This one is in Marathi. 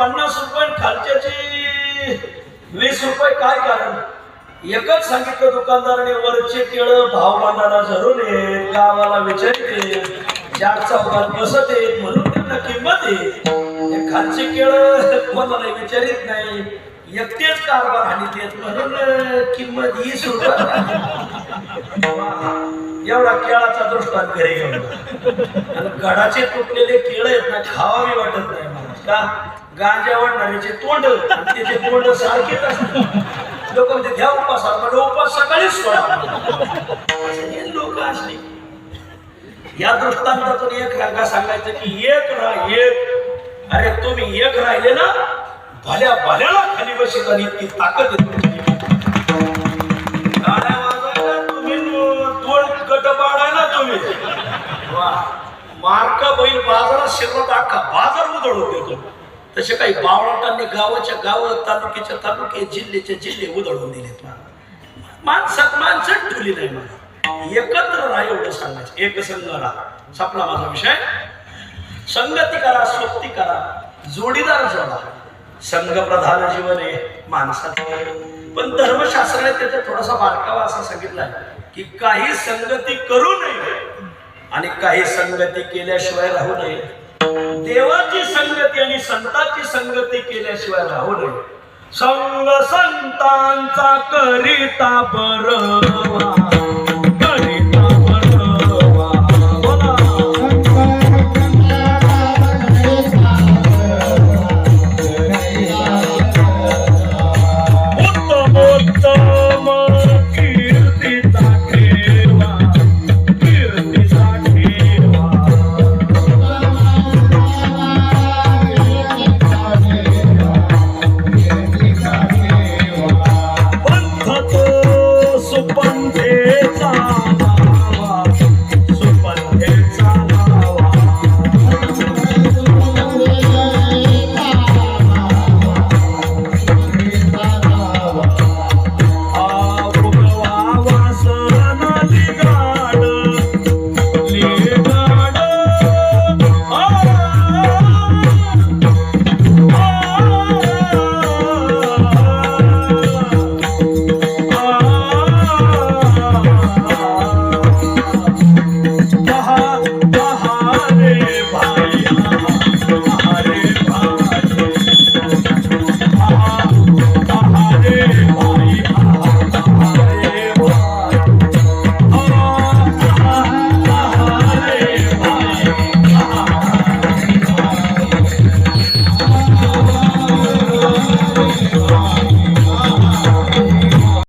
पन्नास रुपये खालच्याचे वीस रुपये काय कारण? एकच सांगितलं दुकानदाराने वरचे केळं भाव मानाला जरूर येत गावाला विचारते चार चौकात बसत येत म्हणून त्यांना किंमत आहे खालचे केळं कोणाला विचारित नाही. एकटेच कारभार हानी देत म्हणून किंमत वीस रुपये. एवढा केळाचा दृष्टांत घरी घेऊन गडाचे तुटलेले केळ आहेत ना खावावी वाटत नाही का? गांजा वाढणाऱ्याचे तोंड आणि त्याचे तोंड सारखेच असतात. लोक म्हणजे घ्या उपास म्हणजे उपास सकाळीच सोडा. लोक असले. या दृष्टांतातून एक रागा सांगायचं की एक राह एक. अरे तुम्ही एक राहिले ना भल्या भल्याला खाली बशीत आणि इतकी ताकद गाड्या वाजवायला तुम्ही दोन गट पाडायला तुम्ही. वा. बैल बाजारात शिरला अख्खा बाजार उधळून देतो. तसे काही बावळटांनी गावाच्या गाव तालुक्याच्या तालुके जिल्ह्याचे जिल्हे उधळून दिलेत माणसात माणसात ठेवली नाही मला. एकत्र राहा एवढं सांगायचं. एक संघ राहा. संपला माझा विषय. संगती करा सोबती करा. जोडीदार जोडा. संघ प्रधान जीवन आहे माणसाचं पण धर्मशास्त्राने त्याचा थोडासा बारकावा असा सांगितलाय की काही संगती करू नये आणि काही संगती केल्याशिवाय राहू नये. देवाची संगती आणि संगती केल्याशिवाय राहू नये. संग संतांचा करिता बरवा.